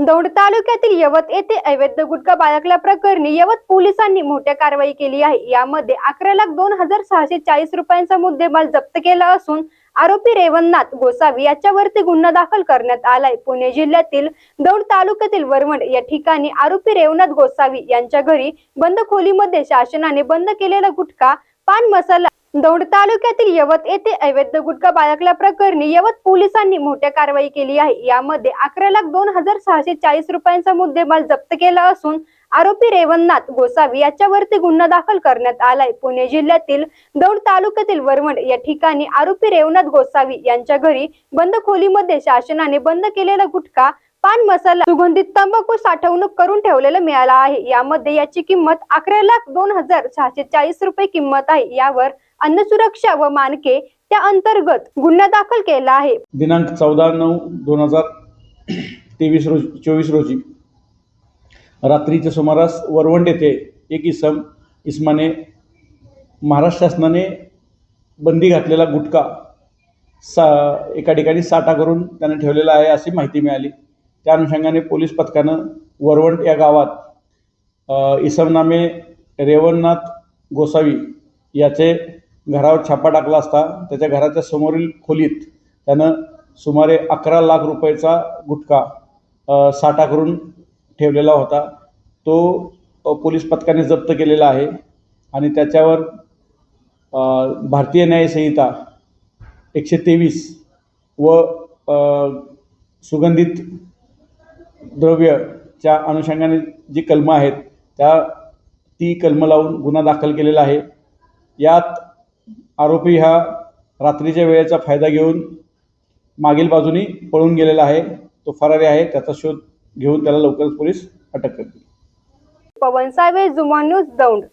दौंड तालुक्यातील यवत येथे अवैध गुटखा बाळगल्याप्रकरणी यवत पोलिसांनी मोठ्या कारवाई केली आहे. यामध्ये अकरा लाख दोन हजार सहाशे चाळीस रुपयांचा मुद्देमाल जप्त केला असून आरोपी रेवणनाथ गोसावी याच्यावरती गुन्हा दाखल करण्यात आलाय. पुणे जिल्ह्यातील दौंड तालुक्यातील वरवंड या ठिकाणी आरोपी रेवनाथ गोसावी यांच्या घरी बंद खोलीमध्ये शासनाने बंद केलेला गुटखा पान मसाला दौंड तालुक्यातील यवत येथे अवैध गुटखा बाळगल्याप्रकरणी यवत पोलिसांनी मोठ्या कारवाई केली आहे. यामध्ये अकरा लाख दोन हजार सहाशे चाळीस रुपयांचा मुद्देमाल जप्त केला असून आरोपी रेवणनाथ गोसावी याच्यावरती गुन्हा दाखल करण्यात आलाय. पुणे जिल्ह्यातील दौंड तालुक्यातील वरवण या ठिकाणी आरोपी रेवनाथ गोसावी यांच्या घरी बंद खोलीमध्ये शासनाने बंद केलेला गुटखा पान मसाला सुगंधित तंबाखू साठवणूक करून ठेवलेला मिळाला आहे. यामध्ये याची किंमत अकरा लाख दोन हजार सहाशे चाळीस रुपये किंमत आहे. यावर अन्न सुरक्षा व मानके त्या अंतर्गत गुन्हा दाखल केला आहे. दिनांक चौदा नऊ दोन हजार तेवीस रोजी चोवीस रोजी रात्रीच्या सुमारास वरवंड येथे एक इसम इसमाने महाराष्ट्र शासनाने बंदी घातलेला गुटखा सा एका ठिकाणी साठा करून त्याने ठेवलेला आहे अशी माहिती मिळाली. त्या अनुषंगाने पोलीस पथकानं वरवंट या गावात इसमनामे रेवणनाथ गोसावी याचे घरावर छापा टाकला असता त्याच्या घराच्या समोरील खोलीत त्यानं सुमारे अकरा लाख रुपयाचा गुटखा साठा करून ठेवलेला होता. तो पोलीस पथकाने जप्त केलेला आहे आणि त्याच्यावर भारतीय न्यायसंहिता एकशे तेवीस व सुगंधित द्रव्यच्या अनुषंगाने जी कलमं आहेत त्या ती कलमं लावून गुन्हा दाखल केलेला आहे. यात आरोपी हा रात्रीच्या वेळेचा फायदा घेऊन मागील बाजूनी पळून गेलेला आहे. तो फरारी आहे त्याचा शोध घेऊन त्याला लवकरच पोलीस अटक करतील. पवन सावे जुमा न्यूज दौंड.